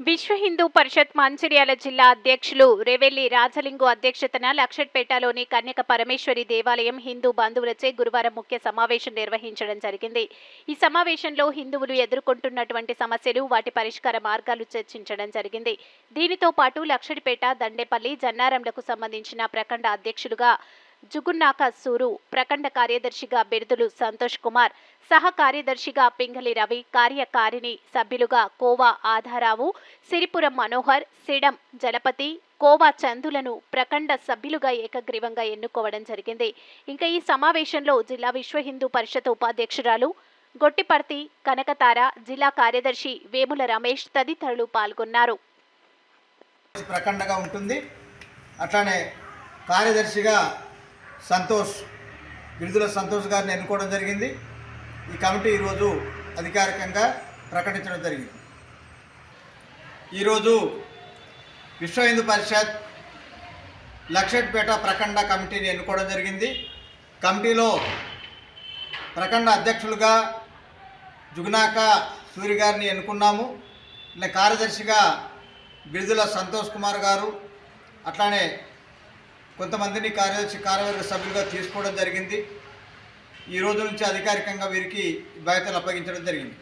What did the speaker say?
విశ్వ హిందూ పరిషత్ మంచిర్యాల జిల్లా అధ్యక్షులు రెవెల్లి రాజలింగు అధ్యక్షతన లక్షట్పేటలోని కన్యక పరమేశ్వరి దేవాలయం హిందూ బంధువులచే గురువారం ముఖ్య సమావేశం నిర్వహించడం జరిగింది. ఈ సమావేశంలో హిందువులు ఎదుర్కొంటున్నటువంటి సమస్యలు వాటి పరిష్కార మార్గాలు చర్చించడం జరిగింది. దీనితో పాటు లక్షడిపేట దండేపల్లి జన్నారంలకు సంబంధించిన ప్రఖండ అధ్యక్షులుగా జుగున్నాక సూరు ప్రఖండ కార్యదర్శిగా బిరుదులు సంతోష్ కుమార్ సహ కార్యదర్శిగా పింగళి రవి కార్యకారిణి సభ్యులుగా కోవా ఆధారావు సిరిపురం మనోహర్ సిడం జలపతి కోవా చందులను ప్రఖండ సభ్యులుగా ఏకగ్రీవంగా ఎన్నుకోవడం జరిగింది. ఇంకా ఈ సమావేశంలో జిల్లా విశ్వ హిందూ పరిషత్ ఉపాధ్యక్షురాలు గొట్టిపర్తి కనకతార జిల్లా కార్యదర్శి వేముల రమేష్ తదితరులు పాల్గొన్నారు. ప్రఖండగా ఉంటుంది. అట్లానే కార్యదర్శిగా సంతోష్ బిరుదుల సంతోష్ గారిని ఎన్నుకోవడం జరిగింది. ఈ కమిటీ ఈరోజు అధికారికంగా ప్రకటించడం జరిగింది. ఈరోజు విశ్వ హిందూ పరిషత్ లక్షట్పేట ప్రఖండ కమిటీని ఎన్నుకోవడం జరిగింది. కమిటీలో ప్రఖండ అధ్యక్షులుగా జుగునాక సూరి గారిని ఎన్నుకున్నాము. ఇలా కార్యదర్శిగా బిరుదుల సంతోష్ కుమార్ గారు అట్లానే కొంతమందిని కార్యదర్శి కార్యవర్గ సభ్యులుగా తీసుకోవడం జరిగింది. ఈ రోజు నుంచి అధికారికంగా వీరికి బాధ్యతలు అప్పగించడం జరిగింది.